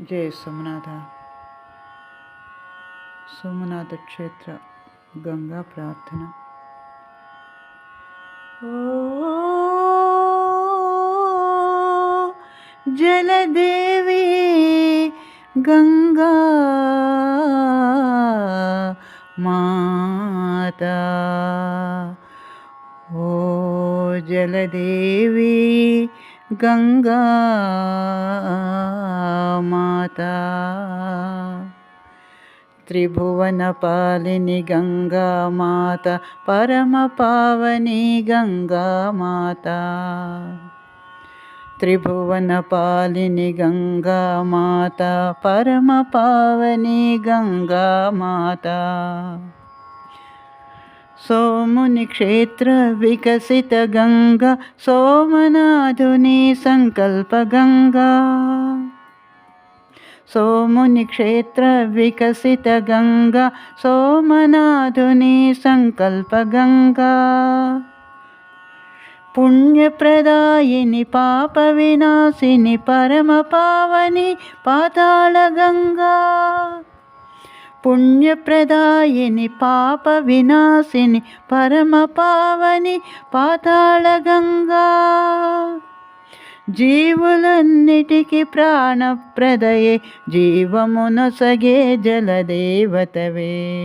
జయ సోమనాథ. సోమనాథ క్షేత్ర గంగా ప్రార్థన. జలదేవి గంగా మాతా. ఓ జలదేవి గంగా మాతా త్రిభువన పాలిని గంగా మాత పరమ పావని గంగా మాత త్రిభువన పాలిని గంగా మాత పరమ పావని గంగా మాత సోముని క్షేత్ర వికసిత గంగా వికసిత గంగా సోమనాథుని సంకల్ప గంగా పుణ్యప్రదాయిని పాప వినాశిని పరమ పావని పాతాళ గంగా పుణ్యప్రదాయిని పాప వినాశిని పరమ పావని పాతాళ గంగా జీవులన్నిటికీ ప్రాణప్రదయే జీవమునొసగే జలదేవతవే.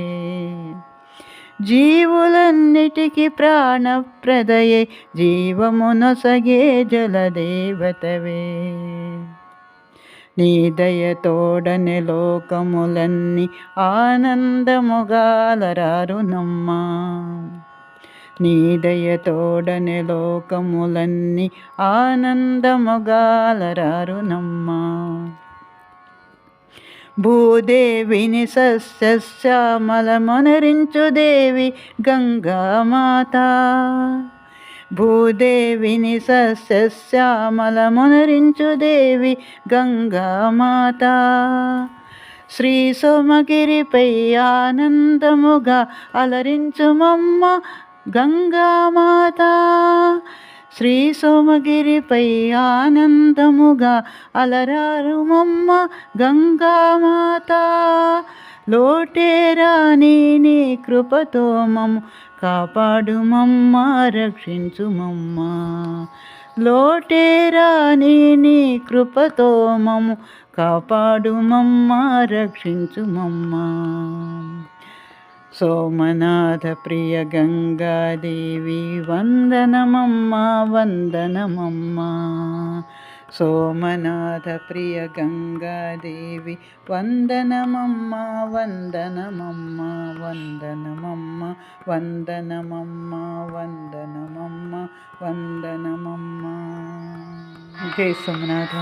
జీవులన్నిటికీ ప్రాణప్రదయే జీవమునొసగే జలదేవతవే. నీ దయతోడని లోకములన్నీ ఆనందముగాలరారునమ్మా. నీ దయతోడని లోకములన్నీ ఆనందముగాలరారునమ్మా. భూదేవిని సస్యశ్యామలమొనరించు దేవి గంగామాత. భూదేవిని సస్యశ్యామలమొనరించు దేవి గంగామాత. శ్రీ సోమగిరిపై ఆనందముగా అలరించుమమ్మ గంగామాత. శ్రీ సోమగిరిపై ఆనందముగా అలరారుమమ్మ గంగామాత. లోటేరాని నీ కృపతో మమ్మ కాపాడుమమ్మ రక్షించుమమ్మ లోటేరాని నీ కృపతో మమ్మ కాపాడుమమ్మ రక్షించుమమ్మ सोमनाथप्रियगङ्गादेवी वन्दनमम्मा वन्दनमम्मा सोमनाथप्रियगङ्गादेवी वन्दनमम्मा वन्दनमम्मा वन्दनमम्मा वन्दनमम्मा वन्दनमम्मा वन्दनमम्मा जय सोमनाथ